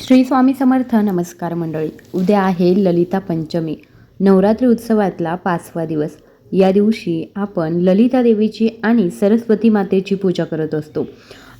श्री स्वामी समर्थ नमस्कार मंडळी. उद्या आहे ललिता पंचमी. नवरात्री उत्सवातला पाचवा दिवस. या दिवशी आपण ललिता देवीची आणि सरस्वती मातेची पूजा करत असतो.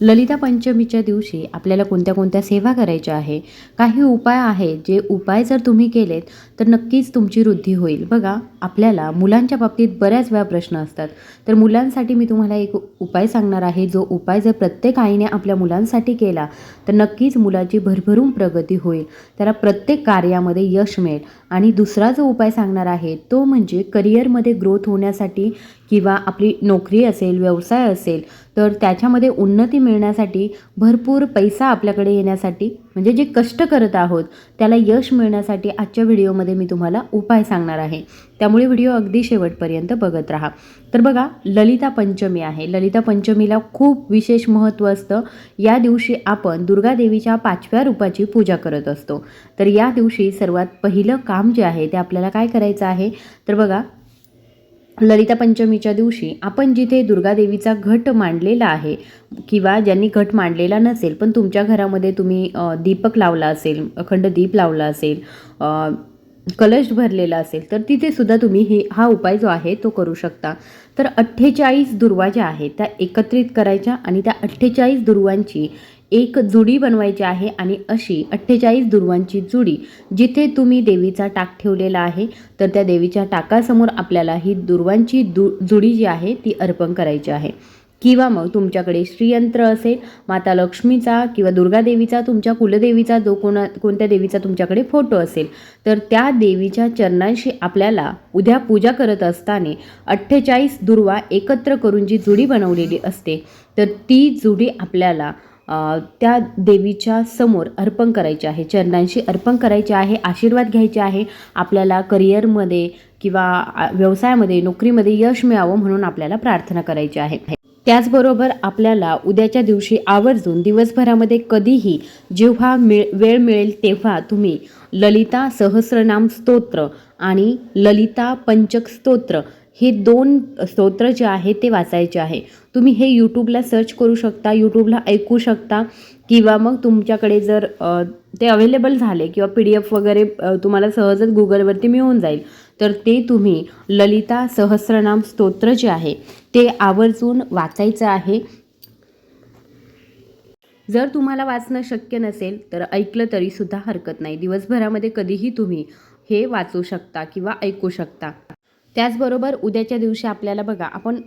ललिता पंचमीच्या दिवशी आपल्याला कोणत्या कोणत्या सेवा करायच्या आहे काही उपाय आहेत जे उपाय जर तुम्ही केलेत तर नक्कीच तुमची वृद्धी होईल. बघा आपल्याला मुलांच्या बाबतीत बऱ्याच वेळा प्रश्न असतात. तर मुलांसाठी मी तुम्हाला एक उपाय सांगणार आहे. जो उपाय जर प्रत्येक आईने आपल्या मुलांसाठी केला तर नक्कीच मुलाची भरभरून प्रगती होईल. त्याला प्रत्येक कार्यामध्ये यश मिळेल. आणि दुसरा जो उपाय सांगणार आहे तो म्हणजे करिअरमध्ये ग्रोथ होण्यासाठी किंवा आपली नोकरी असेल व्यवसाय असेल तर त्याच्यामध्ये उन्नती मिळण्यासाठी भरपूर पैसा आपल्याकडे येण्यासाठी म्हणजे जे कष्ट करत आहोत त्याला यश मिळण्यासाठी आजच्या व्हिडिओमध्ये मी तुम्हाला उपाय सांगणार आहे. त्यामुळे व्हिडिओ अगदी शेवटपर्यंत बघत राहा. तर बघा ललिता पंचमी आहे. ललिता पंचमीला खूप विशेष महत्त्व असतं. या दिवशी आपण दुर्गा देवीच्या पाचव्या रूपाची पूजा करत असतो. तर या दिवशी सर्वात पहिलं काम जे आहे ते आपल्याला काय करायचं आहे? तर बघा ललिता पंचमीच्या दिवशी आपण जिथे दुर्गादेवीचा घट मांडलेला आहे किंवा ज्यांनी घट मांडलेला नसेल पण तुमच्या घरामध्ये तुम्ही दीपक लावला असेल अखंड दीप लावला असेल कलश भरलेला असेल तर तिथे सुद्धा तुम्ही हे हा उपाय जो आहे तो करू शकता. तर अठ्ठेचाळीस दुर्वा ज्या आहेत त्या एकत्रित करायच्या आणि त्या अठ्ठेचाळीस दुर्वांची एक जुडी बनवायची आहे आणि अशी अठ्ठेचाळीस दुर्वांची जुडी जिथे तुम्ही देवीचा टाक ठेवलेला आहे तर त्या देवीच्या टाकासमोर आपल्याला ही दुर्वांची दु जुडी जी आहे ती अर्पण करायची आहे. किंवा मग तुमच्याकडे श्रीयंत्र असेल माता लक्ष्मीचा किंवा दुर्गादेवीचा तुमच्या कुलदेवीचा जो कोणा कोणत्या देवीचा तुमच्याकडे फोटो असेल तर त्या देवीच्या चरणांशी आपल्याला उद्या पूजा करत असताना अठ्ठेचाळीस दुर्वा एकत्र करून जी जुडी बनवलेली असते तर ती जुडी आपल्याला त्या देवीच्या समोर अर्पण करायचे आहे. चरणांशी अर्पण करायचे आहे आशीर्वाद घ्यायचे आहे. आपल्याला करिअरमध्ये किंवा व्यवसायामध्ये नोकरीमध्ये यश मिळावं म्हणून आपल्याला प्रार्थना करायची आहे. त्याचबरोबर आपल्याला उद्याच्या दिवशी आवर्जून दिवसभरामध्ये कधीही जेव्हा मिळ वेळ मिळेल तेव्हा तुम्ही ललिता सहस्रनाम स्तोत्र आणि ललिता पंचक स्तोत्र हे दोन स्तोत्र जे आहे ते वाचायचे आहे. तुम्ही हे यूट्यूबला सर्च करू शकता यूट्यूबला ऐकू शकता किंवा मग तुमच्याकडे जर ते अवेलेबल झाले किंवा पी डी एफ वगैरे तुम्हाला सहजच गुगलवरती मिळून जाईल. तर ते तुम्ही ललिता सहस्रनाम स्तोत्र जे आहे ते आवर्जून वाचायचं आहे. जर तुम्हाला वाचणं शक्य नसेल तर ऐकलं तरीसुद्धा हरकत नाही. दिवसभरामध्ये कधीही तुम्ही हे वाचू शकता किंवा ऐकू शकता. त्याचबरोबर उद्याच्या दिवशी आपल्याला बघा आपण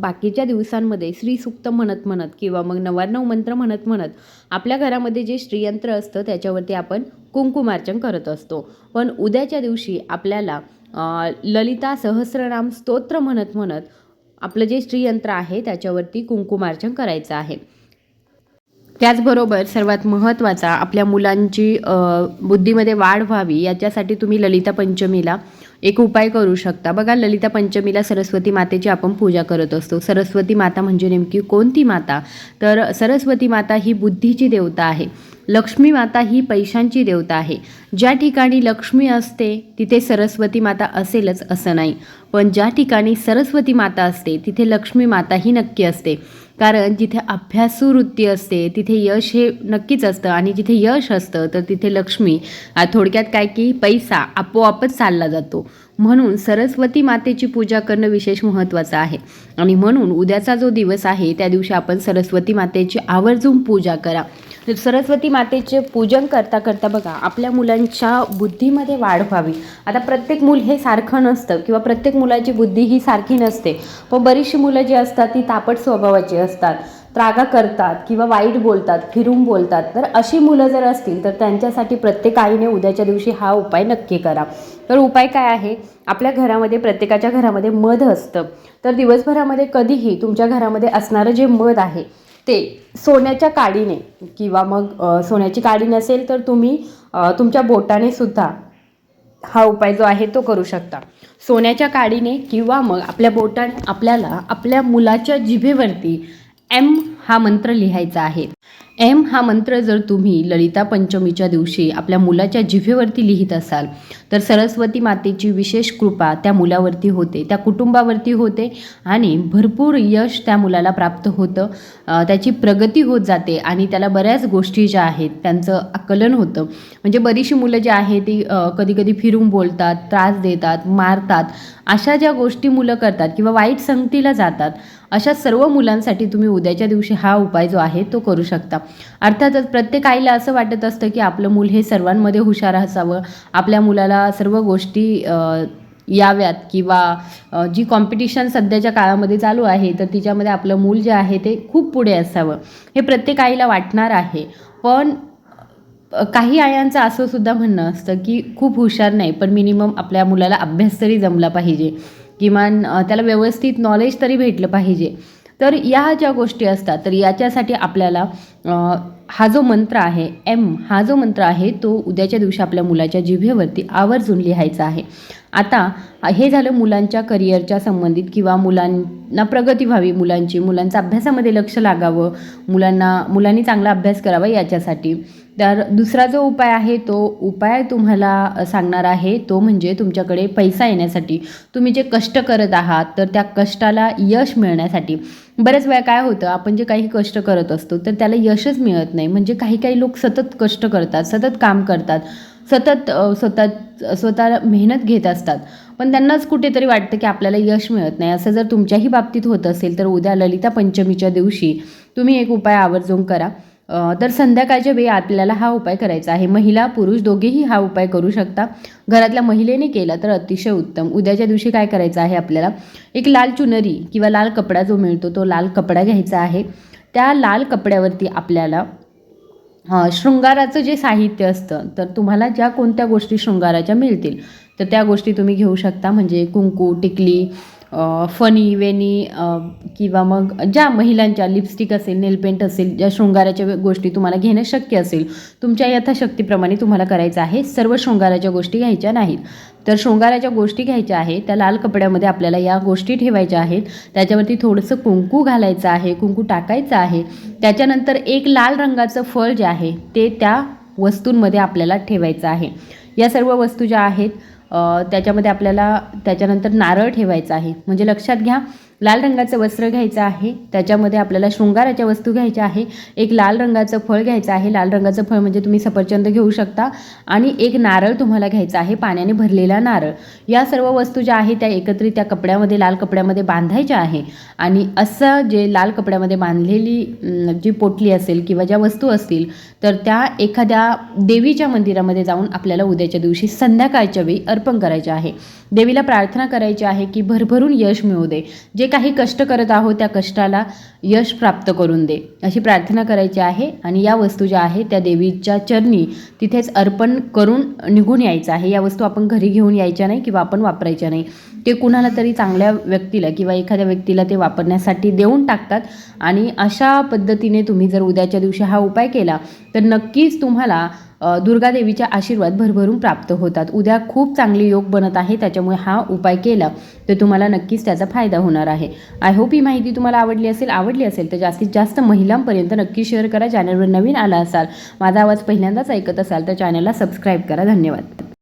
बाकीच्या दिवसांमध्ये श्रीसुक्त म्हणत म्हणत किंवा मग नव्याण्णव मंत्र म्हणत म्हणत आपल्या घरामध्ये जे श्रीयंत्र असतं त्याच्यावरती आपण कुंकुमार्चन करत असतो. पण उद्याच्या दिवशी आपल्याला ललिता सहस्रनाम स्तोत्र म्हणत म्हणत आपलं जे श्रीयंत्र आहे त्याच्यावरती कुंकुमार्चन करायचं आहे. त्याचबरोबर सर्वात महत्त्वाचा आपल्या मुलांची बुद्धीमध्ये वाढ व्हावी याच्यासाठी तुम्ही ललिता पंचमीला एक उपाय करू शकता. बघा ललिता पंचमीला सरस्वती मातेची आपण पूजा करत असतो. सरस्वती माता म्हणजे नेमकी कोणती माता? तर सरस्वती माता ही बुद्धीची देवता आहे. लक्ष्मी माता ही पैशांची देवता आहे. ज्या ठिकाणी लक्ष्मी असते तिथे सरस्वती माता असेलच असं नाही. पण ज्या ठिकाणी सरस्वती माता असते तिथे लक्ष्मी माता ही नक्की असते. कारण जिथे अभ्यासू वृत्ती असते तिथे यश हे नक्कीच असतं. आणि जिथे यश असतं तर तिथे लक्ष्मी थोडक्यात काय की पैसा आपोआपच चालला जातो. म्हणून सरस्वती मातेची पूजा करणं विशेष महत्त्वाचं आहे. आणि म्हणून उद्याचा जो दिवस आहे त्या दिवशी आपण सरस्वती मातेची आवर्जून पूजा करा. सरस्वती मातेचे पूजन करता करता बघा आपल्या मुलांच्या बुद्धीमध्ये वाढ व्हावी. आता प्रत्येक मूल हे सारखं नसतं किंवा प्रत्येक मुलाची बुद्धी ही सारखी नसते. पण बरीचशी मुलं जी असतात ती तापट स्वभावाची असतात. त्रागा करतात किंवा वाईट बोलतात फिरून बोलतात. तर अशी मुलं जर असतील तर त्यांच्यासाठी प्रत्येक आईने उद्याच्या दिवशी हा उपाय नक्की करा. तर उपाय काय आहे? आपल्या घरामध्ये प्रत्येकाच्या घरामध्ये मध असतं. तर दिवसभरामध्ये कधीही तुमच्या घरामध्ये असणारं जे मध आहे ते सोन्याच्या काडीने किंवा मग सोन्याची काडी नसेल तर तुम्ही तुमच्या बोटाने सुद्धा हा उपाय जो आहे तो करू शकता. सोन्याच्या काडीने किंवा मग आपल्या बोटाने आपल्याला आपल्या मुलाच्या जिभेवरती एम हा मंत्र लिहायचा आहे. एम हा मंत्र जर तुम्ही ललिता पंचमीच्या दिवशी आपल्या मुलाच्या जिभेवरती लिहित असाल तर सरस्वती मातेची विशेष कृपा त्या मुलावरती होते त्या कुटुंबावरती होते आणि भरपूर यश त्या मुलाला प्राप्त होतं. त्याची प्रगती होत जाते आणि त्याला बऱ्याच गोष्टी ज्या आहेत त्यांचं आकलन होतं. म्हणजे बरीचशी मुलं जी आहे ती कधी कधी फिरून बोलतात त्रास देतात मारतात अशा ज्या गोष्टी मुलं करतात किंवा वाईट संगतीला जातात अशा सर्व मुलांसाठी तुम्ही उद्याच्या दिवशी हा उपाय जो आहे तो करू शकता. अर्थातच प्रत्येक आईला असं वाटत असतं की आपलं मूल हे सर्वांमध्ये हुशार असावं. आपल्या मुलाला सर्व गोष्टी याव्यात किंवा जी कॉम्पिटिशन सध्याच्या काळामध्ये चालू आहे तर तिच्यामध्ये आपलं मूल जे आहे ते खूप पुढे असावं. हे प्रत्येक आईला वाटणार आहे. पण काही आयांचं असं सुद्धा म्हणणं असतं की खूप हुशार नाही पण मिनिमम आपल्या मुलाला अभ्यास तरी जमला पाहिजे. किमान त्याला व्यवस्थित नॉलेज तरी भेटलं पाहिजे. तर या ज्या गोष्टी असतात तर याच्यासाठी आपल्याला हा जो मंत्र आहे एम हा जो मंत्र आहे तो उद्याच्या दिवशी आपल्या मुलाच्या जिभेवरती आवर्जून लिहायचा आहे. आता हे झालं मुलांच्या करिअरच्या संबंधित किंवा मुलांना प्रगती व्हावी मुलांची मुलांचं अभ्यासामध्ये लक्ष लागावं मुलांना मुलांनी चांगला अभ्यास करावा याच्यासाठी. तर दुसरा जो उपाय आहे तो उपाय तुम्हाला सांगणार आहे तो म्हणजे तुमच्याकडे पैसा येण्यासाठी. तुम्ही जे कष्ट करत आहात तर त्या कष्टाला यश मिळण्यासाठी. बऱ्याच वेळा काय होतं आपण जे काही कष्ट करत असतो तर त्याला यशच मिळत नाही. म्हणजे काही काही लोक सतत कष्ट करतात सतत काम करतात. सतत स्वतः स्वतः मेहनत घेत असतात. पण त्यांनाच कुठेतरी वाटतं की आपल्याला यश मिळत नाही. असं जर तुमच्याही बाबतीत होत असेल तर उद्या ललिता पंचमीच्या दिवशी तुम्ही एक उपाय आवर्जून करा. तर संध्याकाळच्या वेळी आपल्याला हा उपाय करायचा आहे. महिला पुरुष दोघेही हा उपाय करू शकता. घरातल्या महिलेने केला तर अतिशय उत्तम. उद्याच्या दिवशी काय करायचं आहे आपल्याला? एक लाल चुनरी किंवा लाल कपडा जो मिळतो तो लाल कपडा घ्यायचा आहे. त्या लाल कपड्यावरती आपल्याला शृंगाराचं जे साहित्य असतं तर तुम्हाला ज्या कोणत्या गोष्टी शृंगाराच्या मिळतील तर त्या गोष्टी तुम्ही घेऊ शकता. म्हणजे कुंकू टिकली फनी वेनी किंवा मग ज्या महिलांच्या लिपस्टिक असेल नेलपेंट असेल ज्या शृंगाराच्या गोष्टी तुम्हाला घेणं शक्य असेल तुमच्या यथाशक्तीप्रमाणे तुम्हाला करायचं आहे सर्व शृंगाराच्या गोष्टी घ्यायच्या नाहीत. तर शृंगाराच्या गोष्टी घ्यायच्या आहेत त्या लाल कपड्यामध्ये आपल्याला या गोष्टी ठेवायच्या आहेत त्याच्यावरती थोडंसं कुंकू घालायचं आहे कुंकू टाकायचं आहे त्याच्यानंतर एक लाल रंगाचं फळ जे आहे ते त्या वस्तूंमध्ये आपल्याला ठेवायचं आहे. या सर्व वस्तू ज्या आहेत त्याच्यामध्ये आपल्याला त्याच्यानंतर नारळ ठेवायचा आहे. म्हणजे लक्षात घ्या लाल रंगाचं वस्त्र घ्यायचं आहे. त्याच्यामध्ये आपल्याला शृंगाराच्या वस्तू घ्यायच्या आहे. एक लाल रंगाचं फळ घ्यायचं आहे. लाल रंगाचं फळ म्हणजे तुम्ही सफरचंद घेऊ शकता. आणि एक नारळ तुम्हाला घ्यायचा आहे. पाण्याने भरलेला नारळ. या सर्व वस्तू ज्या आहेत त्या एकत्रित त्या कपड्यामध्ये लाल कपड्यामध्ये बांधायच्या आहे. आणि असं जे लाल कपड्यामध्ये बांधलेली जी पोटली असेल किंवा ज्या वस्तू असतील तर त्या एखाद्या देवीच्या मंदिरामध्ये जाऊन आपल्याला उद्याच्या दिवशी संध्याकाळच्या वेळी अर्पण करायचे आहे. देवीला प्रार्थना करायची आहे की भरभरून यश मिळू दे. जे काही कष्ट करत आहोत त्या कष्टाला यश प्राप्त करून दे. अशी प्रार्थना करायची आहे आणि या वस्तू ज्या आहेत त्या देवीच्या चरणी तिथेच अर्पण करून निघून यायचं आहे. या वस्तू आपण घरी घेऊन यायच्या नाही किंवा आपण वापरायच्या नाही. ते कुणाला तरी चांगल्या व्यक्तीला किंवा एखाद्या व्यक्तीला ते वापरण्यासाठी देऊन टाकतात आणि अशा पद्धतीने तुम्ही जर उद्याच्या दिवशी हा उपाय केला तर नक्कीच तुम्हाला दुर्गादेवीचे आशीर्वाद भरभरून प्राप्त होतात. उद्या खूप चांगली योग बनत आहे त्याच्यामुळे हा उपाय केला तर तुम्हाला नक्कीच त्याचा फायदा होणार आहे. आय होप ही माहिती तुम्हाला आवडली असेल आवडली असेल तर जास्तीत जास्त महिलांपर्यंत नक्की शेअर करा. चॅनलवर नवीन आला असाल माझा आवाज पहिल्यांदाच ऐकत असाल तर चॅनलला सबस्क्राईब करा. धन्यवाद.